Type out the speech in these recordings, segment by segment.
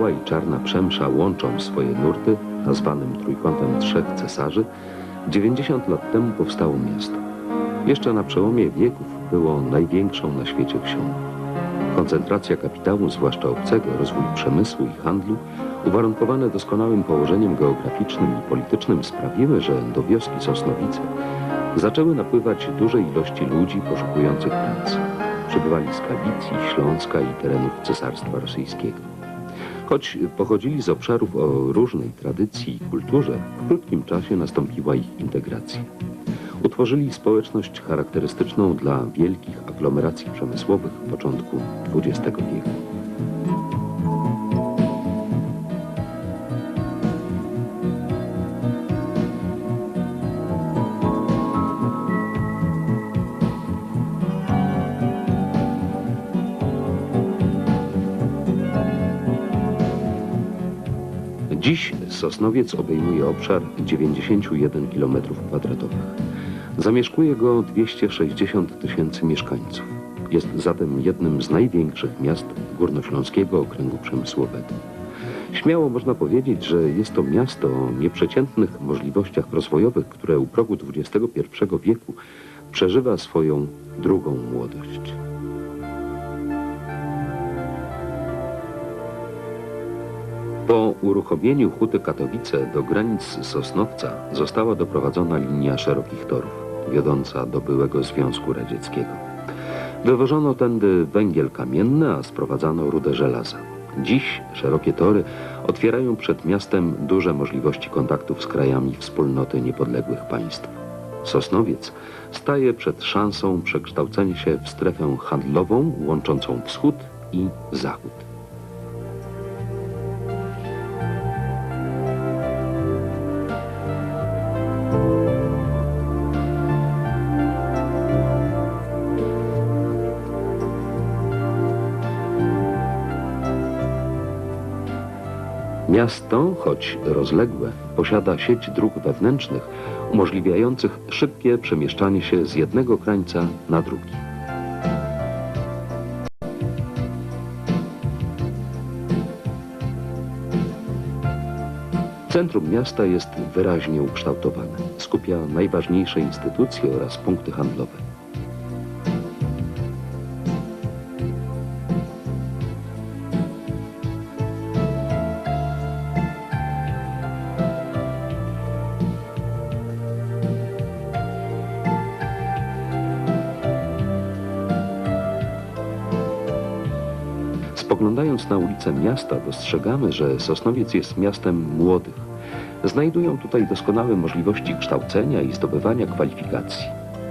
biała i czarna przemsza łączą swoje nurty, nazwanym Trójkątem Trzech Cesarzy, 90 lat temu powstało miasto. Jeszcze na przełomie wieków było największą na świecie wsią. Koncentracja kapitału, zwłaszcza obcego, rozwój przemysłu i handlu, uwarunkowane doskonałym położeniem geograficznym i politycznym sprawiły, że do wioski Sosnowice zaczęły napływać duże ilości ludzi poszukujących pracy. Przybywali z Galicji, Śląska i terenów Cesarstwa Rosyjskiego. Choć pochodzili z obszarów o różnej tradycji i kulturze, w krótkim czasie nastąpiła ich integracja. Utworzyli społeczność charakterystyczną dla wielkich aglomeracji przemysłowych początku XX wieku. Dziś Sosnowiec obejmuje obszar 91 km2. Zamieszkuje go 260 tysięcy mieszkańców. Jest zatem jednym z największych miast Górnośląskiego Okręgu Przemysłowego. Śmiało można powiedzieć, że jest to miasto o nieprzeciętnych możliwościach rozwojowych, które u progu XXI wieku przeżywa swoją drugą młodość. Po uruchomieniu Huty Katowice do granic Sosnowca została doprowadzona linia szerokich torów, wiodąca do byłego Związku Radzieckiego. Wywożono tędy węgiel kamienny, a sprowadzano rudę żelaza. Dziś szerokie tory otwierają przed miastem duże możliwości kontaktów z krajami wspólnoty niepodległych państw. Sosnowiec staje przed szansą przekształcenia się w strefę handlową łączącą wschód i zachód. Miasto, choć rozległe, posiada sieć dróg wewnętrznych umożliwiających szybkie przemieszczanie się z jednego krańca na drugi. Centrum miasta jest wyraźnie ukształtowane. Skupia najważniejsze instytucje oraz punkty handlowe. Spoglądając na ulice miasta, dostrzegamy, że Sosnowiec jest miastem młodych. Znajdują tutaj doskonałe możliwości kształcenia i zdobywania kwalifikacji.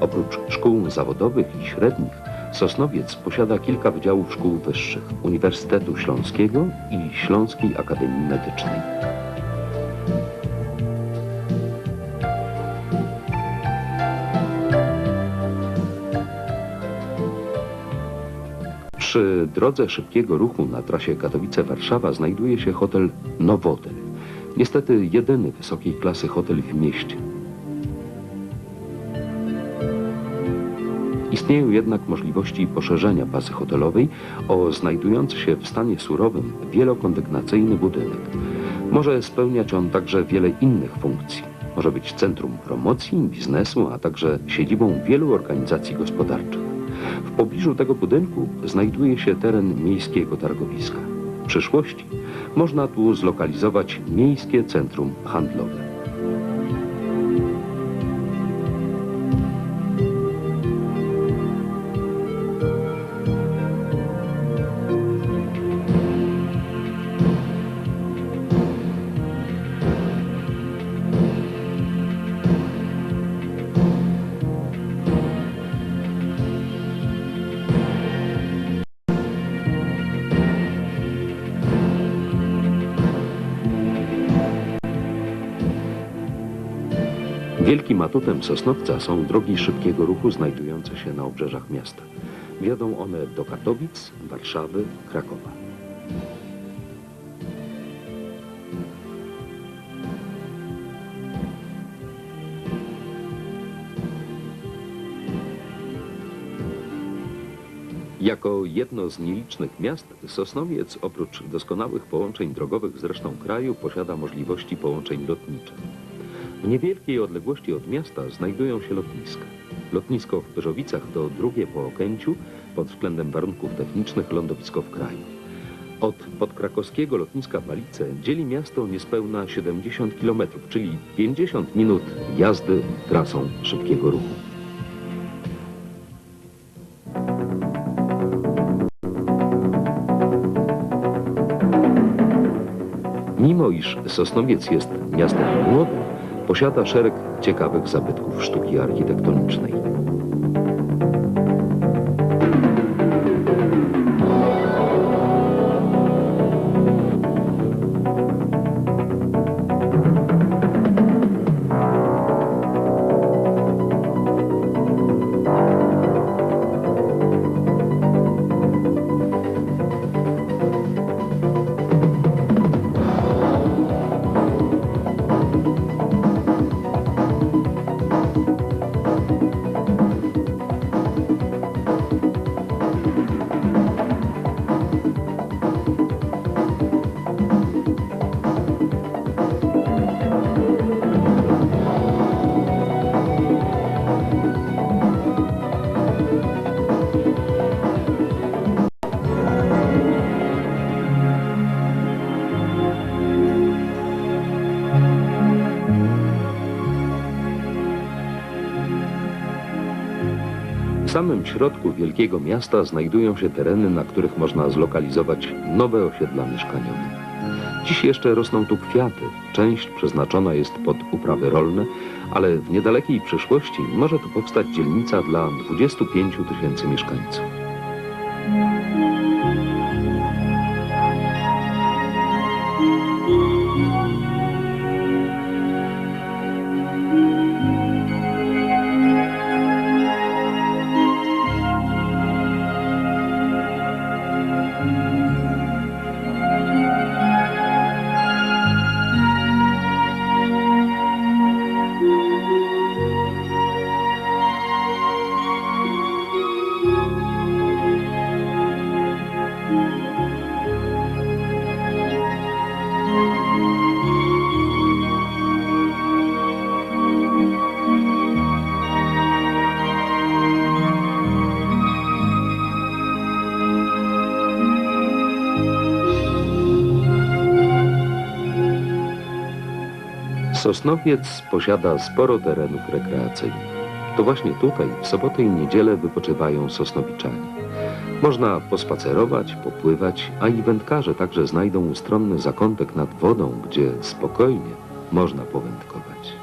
Oprócz szkół zawodowych i średnich, Sosnowiec posiada kilka wydziałów szkół wyższych, Uniwersytetu Śląskiego i Śląskiej Akademii Medycznej. Przy drodze szybkiego ruchu na trasie Katowice-Warszawa znajduje się hotel Nowotel. Niestety jedyny wysokiej klasy hotel w mieście. Istnieją jednak możliwości poszerzenia bazy hotelowej o znajdujący się w stanie surowym wielokondygnacyjny budynek. Może spełniać on także wiele innych funkcji. Może być centrum promocji, biznesu, a także siedzibą wielu organizacji gospodarczych. W pobliżu tego budynku znajduje się teren miejskiego targowiska. W przyszłości można tu zlokalizować miejskie centrum handlowe. Wielkim atutem Sosnowca są drogi szybkiego ruchu znajdujące się na obrzeżach miasta. Wiodą one do Katowic, Warszawy, Krakowa. Jako jedno z nielicznych miast, Sosnowiec oprócz doskonałych połączeń drogowych z resztą kraju posiada możliwości połączeń lotniczych. W niewielkiej odległości od miasta znajdują się lotniska. Lotnisko w Pyrzowicach to drugie po Okęciu pod względem warunków technicznych lądowisko w kraju. Od podkrakowskiego lotniska Balice dzieli miasto niespełna 70 km, czyli 50 minut jazdy trasą szybkiego ruchu. Mimo iż Sosnowiec jest miastem młodym, posiada szereg ciekawych zabytków sztuki architektonicznej. Samym środku wielkiego miasta znajdują się tereny, na których można zlokalizować nowe osiedla mieszkaniowe. Dziś jeszcze rosną tu kwiaty. Część przeznaczona jest pod uprawy rolne, ale w niedalekiej przyszłości może tu powstać dzielnica dla 25 tysięcy mieszkańców. Sosnowiec posiada sporo terenów rekreacyjnych. To właśnie tutaj w soboty i niedzielę wypoczywają sosnowiczanie. Można pospacerować, popływać, a i wędkarze także znajdą ustronny zakątek nad wodą, gdzie spokojnie można powędkować.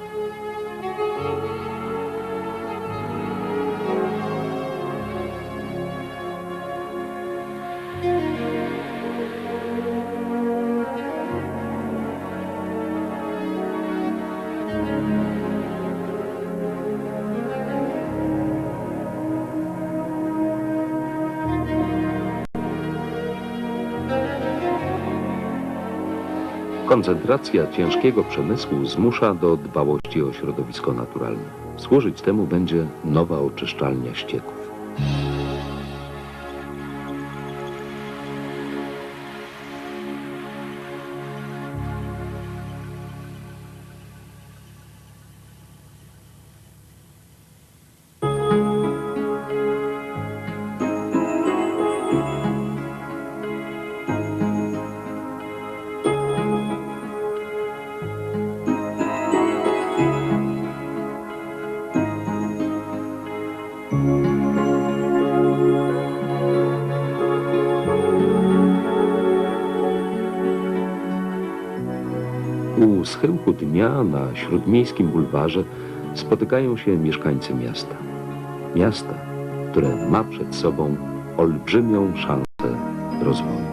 Koncentracja ciężkiego przemysłu zmusza do dbałości o środowisko naturalne. Służyć temu będzie nowa oczyszczalnia ścieków. Schyłku dnia na śródmiejskim bulwarze spotykają się mieszkańcy miasta. Miasta, które ma przed sobą olbrzymią szansę rozwoju.